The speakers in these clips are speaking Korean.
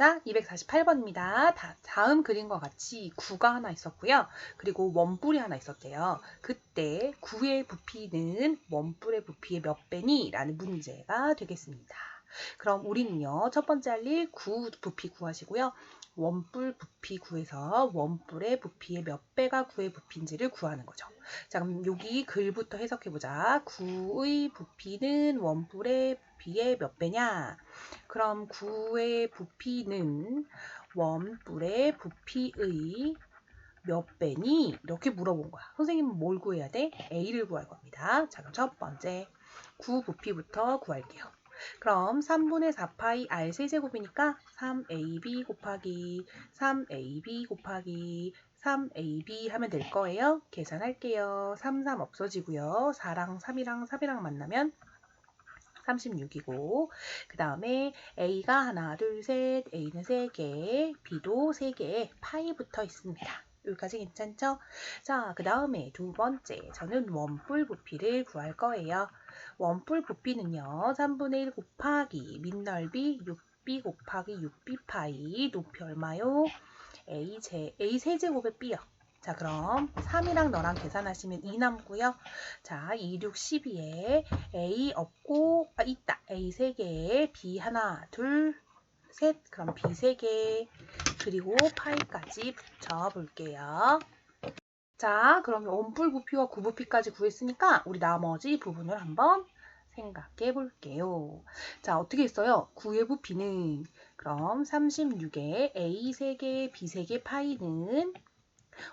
자, 248번입니다. 다, 다 음 그림과 같이 구가 하나 있었고요. 그리고 원뿔이 하나 있었대요. 그때 구의 부피는 원뿔의 부피의 몇 배니? 라는 문제가 되겠습니다. 그럼 우리는요, 첫 번째 할 일 구 부피 구하시고요. 원뿔 부피 구해서 원뿔의 부피의 몇 배가 구의 부피인지를 구하는 거죠. 자, 그럼 여기 글부터 해석해 보자. 구의 부피는 원뿔의 부피의 몇 배냐? 그럼 구의 부피는 원뿔의 부피의 몇 배니? 이렇게 물어본 거야. 선생님은 뭘 구해야 돼? A를 구할 겁니다. 자, 그럼 첫 번째 구 부피부터 구할게요. 그럼 3분의 4파이 r 세제곱이니까 3ab 곱하기 3ab 곱하기 3ab 하면 될 거예요. 계산할게요. 3, 3 없어지고요. 4랑 3이랑 3이랑 만나면 36이고 그 다음에 A가 하나, 둘, 셋, A는 3개, B도 3개, 파이 붙어 있습니다. 여기까지 괜찮죠? 자, 그 다음에 두 번째, 저는 원뿔 부피를 구할 거예요. 원뿔 부피는요, 3분의 1 곱하기 밑넓이 6b 곱하기 6b 파이 높이 얼마요? A, 제, A 세제곱의 B요. 자, 그럼 3이랑 너랑 계산하시면 2 남고요. 자, 2, 6, 12에 A 없고, 아, 있다. A 3개, B 하나, 둘, 셋. 그럼 B 3개, 그리고 파이까지 붙여볼게요. 자, 그러면 원뿔 부피와 구부피까지 구했으니까 우리 나머지 부분을 한번 생각해 볼게요. 자, 어떻게 했어요? 구의 부피는 그럼 36에 A 3개, B 3개 파이는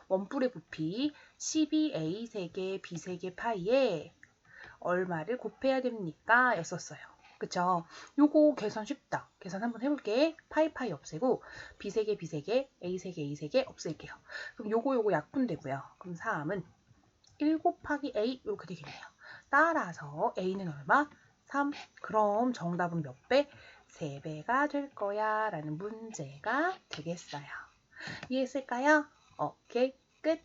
원뿔의 부피 12A 3개, B 3개 파이에 얼마를 곱해야 됩니까? 였었어요. 그쵸? 요거 계산 쉽다. 계산 한번 해볼게. 파이 파이 없애고 B 3개, B 3개, A 3개, A 3개 없앨게요. 그럼 요거 요거 약분되고요. 그럼 3은 1 곱하기 A 이렇게 되겠네요. 따라서 A는 얼마? 3. 그럼 정답은 몇 배? 3배가 될 거야 라는 문제가 되겠어요. 이해했을까요? 오케이, 끝.